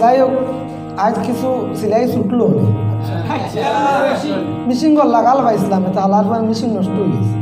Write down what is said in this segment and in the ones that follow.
যাই হোক আজ কিছু সিলাই ছুটলো আচ্ছা। মেশিন গল লাগাল পাইছিলাম এটা আলার মানে মিশিন নষ্ট হয়ে গেছে।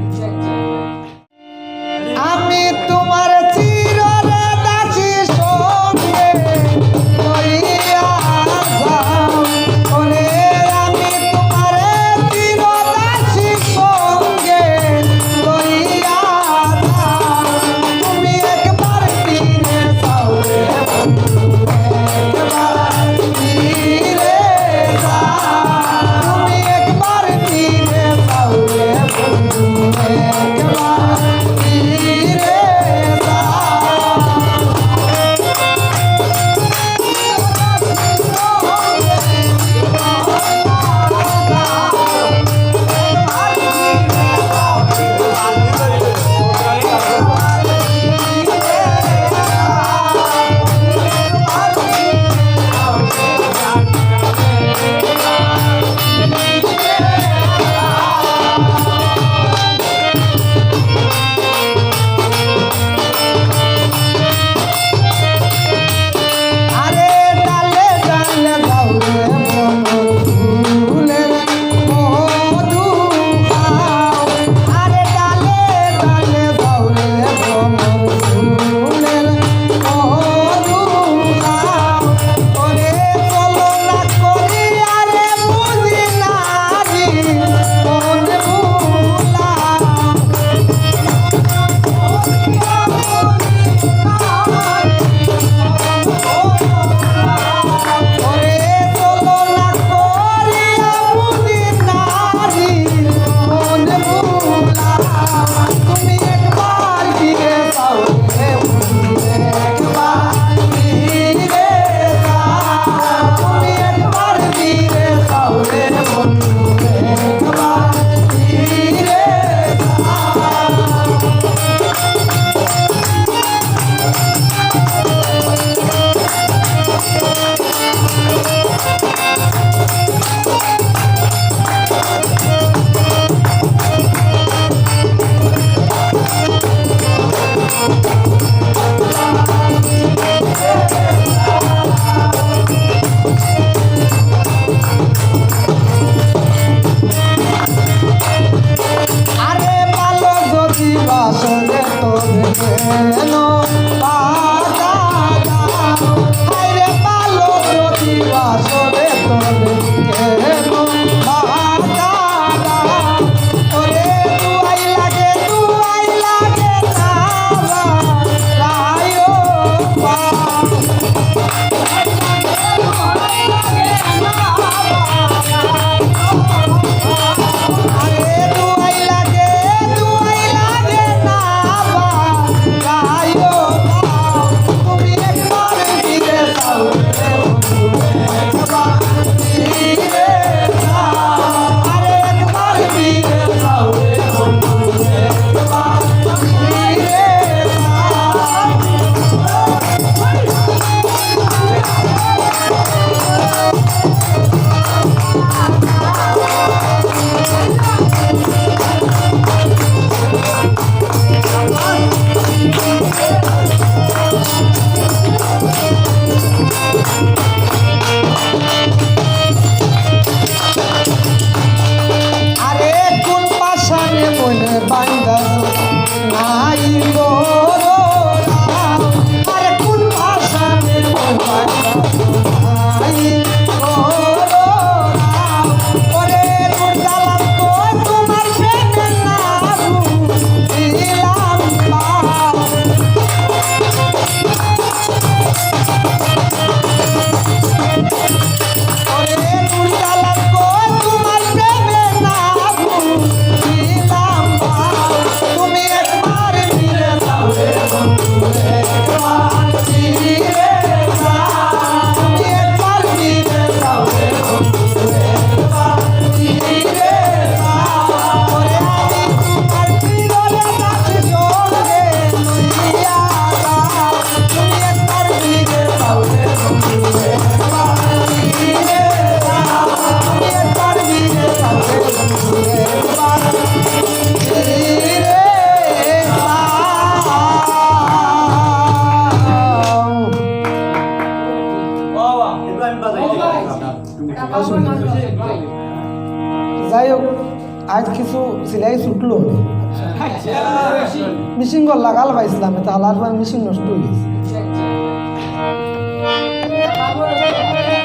哎呀！妈。আজ কিছু সিলাই ছুটলো মেশিন গল লাগাল পাইছিলাম তাহলে আর মেশিন নষ্ট হয়ে গেছে।